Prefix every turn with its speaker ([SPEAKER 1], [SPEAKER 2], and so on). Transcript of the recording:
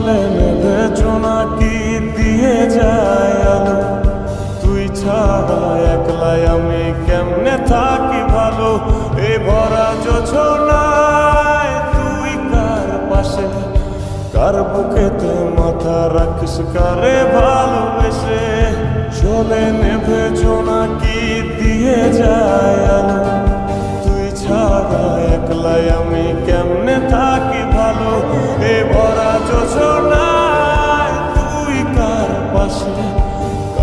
[SPEAKER 1] চলে নেবে জোনাকি দিয়ে যায় আলো। তুই ছাড়া একলাই আমি কেমনে থাকি ভালো? এ ভরা যোছনায় তুই কার পাশে? কার বুকেতে মাথা রাখিস, কারে ভালোবেসে? চলে নেবে জোনাকি দিয়ে যায় তুই ছাড়া একলাই আমি কেমনে থাকি